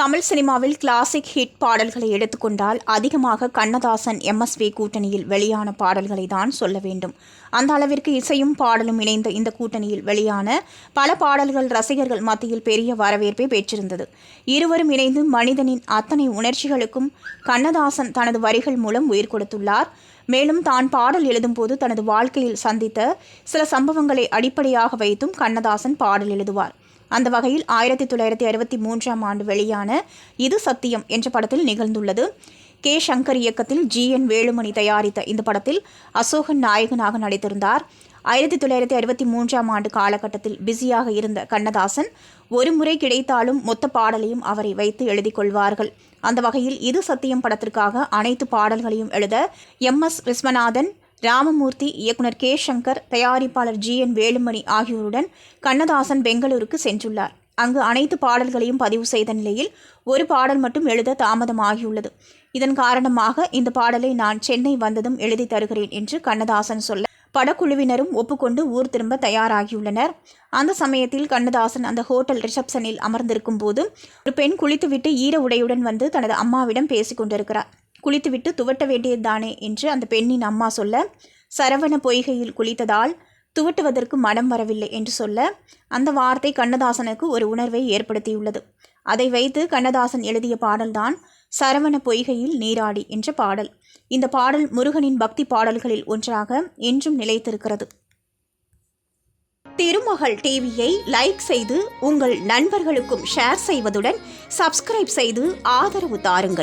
தமிழ் சினிமாவில் classic hit பாடல்களை எடுத்துக்கொண்டால் அதிகமாக கண்ணதாசன் எம்எஸ்வி கூட்டணியில் வெளியான பாடல்களை தான் சொல்ல வேண்டும். அந்த அளவிற்கு இசையும் பாடலும் இணைந்த இந்த கூட்டணியில் வெளியான பல பாடல்கள் ரசிகர்கள் மத்தியில் பெரிய வரவேற்பை பெற்றிருந்தது. இருவரும் இணைந்து மனிதனின் அத்தனை உணர்ச்சிகளுக்கும் கண்ணதாசன் தனது வரிகள் மூலம் உயிர் கொடுத்துள்ளார். மேலும் தான் பாடல் எழுதும்போது தனது வாழ்க்கையில் சந்தித்த சில சம்பவங்களை அடிப்படையாக வைத்தும் கண்ணதாசன் பாடல் எழுதுவார். அந்த வகையில் ஆயிரத்தி தொள்ளாயிரத்தி அறுபத்தி மூன்றாம் ஆண்டு வெளியான இது சத்தியம் என்ற படத்தில் நிகழ்ந்துள்ளது. கே. சங்கர் இயக்கத்தில் ஜி. என். வேலுமணி தயாரித்த இந்த படத்தில் அசோகன் நாயகனாக நடித்திருந்தார். ஆயிரத்தி தொள்ளாயிரத்தி அறுபத்தி மூன்றாம் ஆண்டு காலகட்டத்தில் பிஸியாக இருந்த கண்ணதாசன் ஒரு முறை கிடைத்தாலும் மொத்த பாடலையும் அவரை வைத்து எழுதி கொள்வார்கள். அந்த வகையில் இது சத்தியம் படத்திற்காக அனைத்து பாடல்களையும் எழுத எம். எஸ். விஸ்வநாதன் ராமமூர்த்தி இயக்குனர் கே. சங்கர் தயாரிப்பாளர் ஜி. என். வேலுமணி ஆகியோருடன் கண்ணதாசன் பெங்களூருக்கு சென்றுள்ளார். அங்கு அனைத்து பாடல்களையும் பதிவு செய்த நிலையில் ஒரு பாடல் மட்டும் எழுத தாமதமாகியுள்ளது. இதன் காரணமாக இந்த பாடலை நான் சென்னை வந்ததும் எழுதி தருகிறேன் என்று கண்ணதாசன் சொல்ல படக்குழுவினரும் ஒப்புக்கொண்டு ஊர் திரும்ப தயாராகியுள்ளனர். அந்த சமயத்தில் கண்ணதாசன் அந்த ஹோட்டல் ரிசப்ஷனில் அமர்ந்திருக்கும் போது ஒரு பெண் குளித்துவிட்டு ஈர உடையுடன் வந்து தனது அம்மாவிடம் பேசிக் கொண்டிருக்கிறார். குளித்துவிட்டு துவட்ட வேண்டியதுதானே என்று அந்த பெண்ணின் அம்மா சொல்ல சரவண பொய்கையில் குளித்ததால் துவட்டுவதற்கு மனம் வரவில்லை என்று சொல்ல அந்த வார்த்தை கண்ணதாசனுக்கு ஒரு உணர்வை ஏற்படுத்தியுள்ளது. அதை வைத்து கண்ணதாசன் எழுதிய பாடல்தான் சரவண பொய்கையில் நீராடி என்ற பாடல். இந்த பாடல் முருகனின் பக்தி பாடல்களில் ஒன்றாக என்றும் நிலைத்திருக்கிறது. திருமகள் டிவியை லைக் செய்து உங்கள் நண்பர்களுக்கும் ஷேர் செய்வதுடன் சப்ஸ்கிரைப் செய்து ஆதரவு தாருங்கள்.